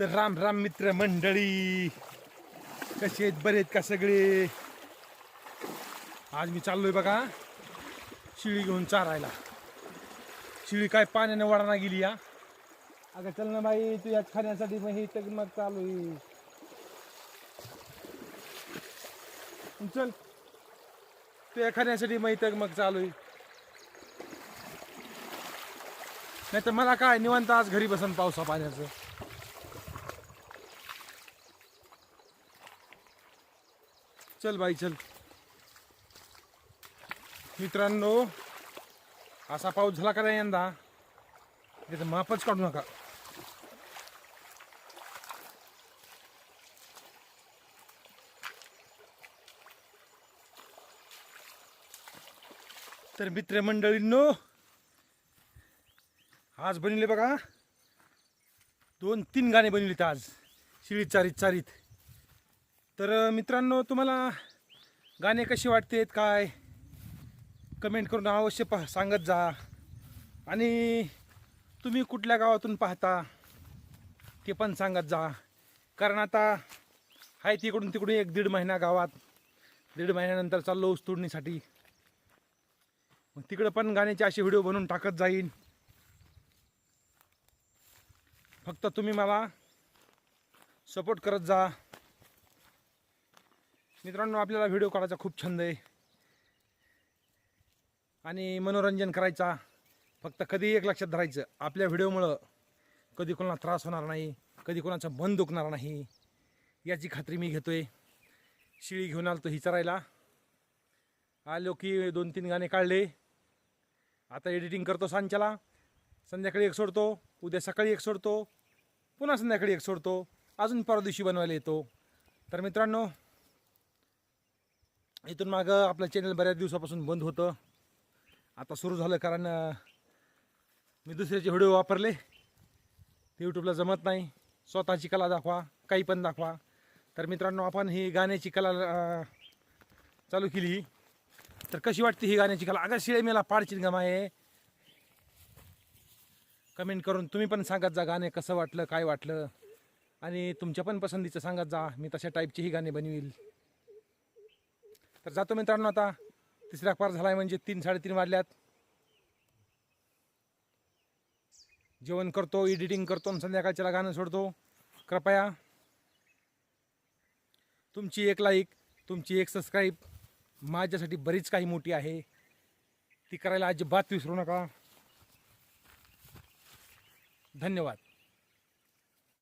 तर राम राम मित्र मंडळी. कसे आहेत? बरे आहेत का सगळे? आज मी चाललोय बघा शिळी घेऊन चारायला. शिळी काय पाण्याने वडाना गेली या अगं चल ना बाई तू याच खाण्यासाठी मग हे तर मग चालू आहे. चल तू या खाण्यासाठी मग इथं मग चालू आहे. नाही तर मला काय निवांत आज घरी बसन पावसा पाण्याचं. चल बाई चल. मित्रांनो असा पाऊस झाला का नाही यंदा? त्याचं मापच काढू नका. तर मित्रमंडळींनो आज बनले बघा दोन तीन गाणे बनवलीत आज. शिळीत चारीत चारीत. तर मित्रांनो तुम्हाला गाणे कसे वाटतेत काय? कमेंट करून अवश्य पहा सांगत जा. आणि तुम्ही कुठल्या गावातून पाहता ते पण सांगत जा. कारण आता आहे तिकडून तिकडून एक दीड महिना गावात दीड महिन्यानंतर चाललो ऊस तोडणीसाठी मग तिकडं पण गाण्याचे असे व्हिडिओ बनवून टाकत जाईन. फक्त तुम्ही मला सपोर्ट करत जा. मित्रांनो आपल्याला व्हिडिओ काढायचा खूप छंद आहे. आणि मनोरंजन करायचा फक्त कधी एक लक्षात धरायचं आपल्या व्हिडिओमुळं कधी कोणाला त्रास होणार नाही कधी कोणाचं मन दुखणार नाही याची खात्री मी घेतोय. शिळी घेऊन आलो तो हिचारायला आलो की दोन तीन गाणे काढले. आता एडिटिंग करतो सांच्याला. संध्याकाळी एक सोडतो उद्या सकाळी एक सोडतो पुन्हा संध्याकाळी एक सोडतो अजून परदिवशी बनवायला येतो. तर मित्रांनो इथून मागं आपलं चॅनल बऱ्याच दिवसापासून बंद होतं. आता सुरू झालं कारण मी दुसऱ्याचे व्हिडिओ वापरले. ते यूट्यूबला जमत नाही. स्वतःची कला दाखवा काही पण दाखवा. तर मित्रांनो आपण ही गाण्याची कला चालू केली तर कशी वाटते ही गाण्याची कला? अगं शिळे मेला पाडची गमा आहे. कमेंट करून तुम्ही पण सांगत जा गाणे कसं वाटलं काय वाटलं. आणि तुमच्या पण पसंतीचं सांगत जा. मी तशा टाईपची ही गाणे बनवील. तर जातो मित्रांनो आता. तिसरा पार आहे म्हणजे तीन साडेतीन वाजल्यात. जेवण करतो एडिटिंग करतो आणि संध्याकाळच्याला गाणं सोडतो. कृपया. तुमची एक लाईक तुमची एक सबस्क्राईब माझ्यासाठी बरीच काही मोठी आहे. ती करायला अजिबात विसरू नका. धन्यवाद.